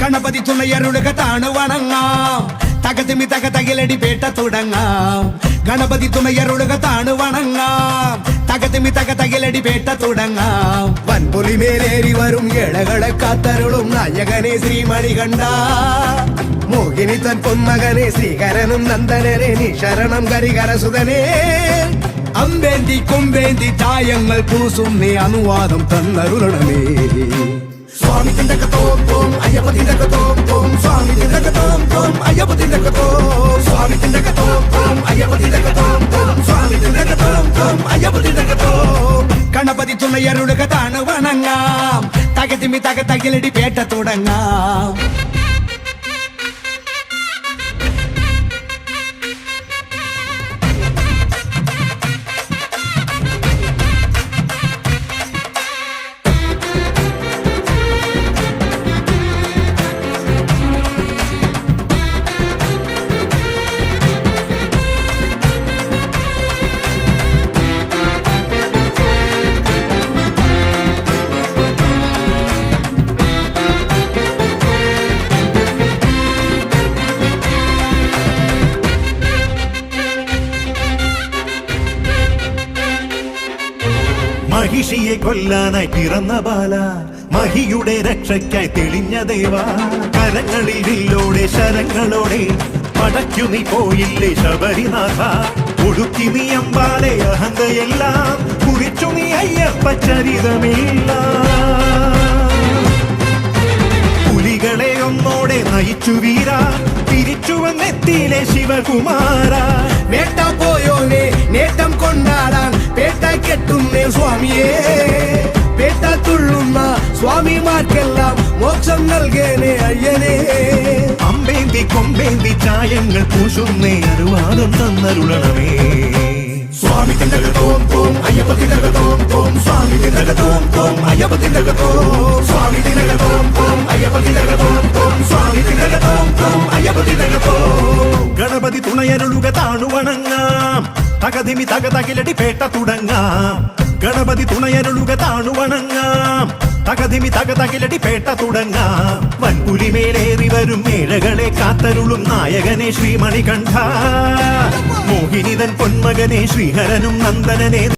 തുണയരുളുക താണു വണങ്ങാം തകതിമി തക തകിലടി പേട്ട തുടങ്ങാം ഗണപതി തുണയരുളുക താണു വണങ്ങാം തകതിമി തക തകിലടി പേട്ട തുടങ്ങാം വൻപുലി മേലേറി വരും ഇളകളെ കാത്തരുളും നായകനെ ശ്രീമണി കണ്ട മോഹിനി തൻ പൊന്മകനെ ശ്രീകരനും നന്ദനനെ നീ ശരണം കരികരസുതനേ അമ്പേന്തി കൊമ്പേന്തി ചായങ്ങൾ പൂസും നീ അനുവാദം തന്നരുളണമേ സ്വാമി തിണ്ടകത്തോം തോം അയ്യപ്പ തിണ്ടകത്തോം തോം സ്വാമി തിണ്ടകത്തോം തോം അയ്യപ്പ തിണ്ടകത്തോം സ്വാമി തിണ്ടകത്തോം തോം അയ്യപ്പ തിണ്ടകത്തോം തോം സ്വാമി തിണ്ടകത്തോം തോം അയ്യപ്പ തിണ്ടകത്തോം ഗണപതി തുണയരുളുക താണ് വണങ്ങാം. തകതിമി തക തകിലടി പേട്ട തുടങ്ങാം. മഹിഷിയെ കൊല്ലാനായി പിറന്ന ബാല മഹിയുടെ രക്ഷയ്ക്കായി തെളിഞ്ഞ ദേവ. കരങ്ങളിൽ വില്ലോടെ ശരങ്ങളോടെ പടയ്ക്കു നീ പോയില്ലേ ശബരിനാഥ. ഒടുക്കി നീ അമ്പാലെ അഹന്തയെല്ലാം കുറിച്ചു നീ അയ്യപ്പ ചരിതമില്ല. പുലികളെ ഒന്നോടെ നയിച്ചു വീരാ തിരിച്ചു വന്നെത്തിയിലെ ശിവകുമാര. നൽകേനെ അയ്യനേ. അമ്പേന്തി കൊമ്പേന്തി ചായങ്ങൾ പൂശുന്നേ അരുവാദം തന്നരുളണമേ. സ്വാമി തിണ്ടകത്തോം തോം അയ്യപ്പ തിണ്ടകത്തോം തോം സ്വാമി തിണ്ടകത്തോം തോം അയ്യപ്പ തിണ്ടകത്തോം സ്വാമി തിണ്ടകത്തോം തോം അയ്യപ്പ തിണ്ടകത്തോം തോം സ്വാമി തിണ്ടകത്തോം തോം അയ്യപ്പ തിണ്ടകത്തോം ഗണപതി തുണയരുളുക താണുവണങ്ങാം. തകതിമി തക തകിലടി പേട്ട തുടങ്ങാം. ഗണപതി തുണയരുളുക താണുവണങ്ങാം. തകതിമി തക തകിലടി പേട്ട തുടങ്ങാം. വൻപുലിമേലേറി വരും മേഴകളെ കാത്തരുളും നായകനെ ശ്രീമണികണ്ഠ. മോഹിനിതൻ പൊന്മകനെ ശ്രീഹരനും നന്ദനനെ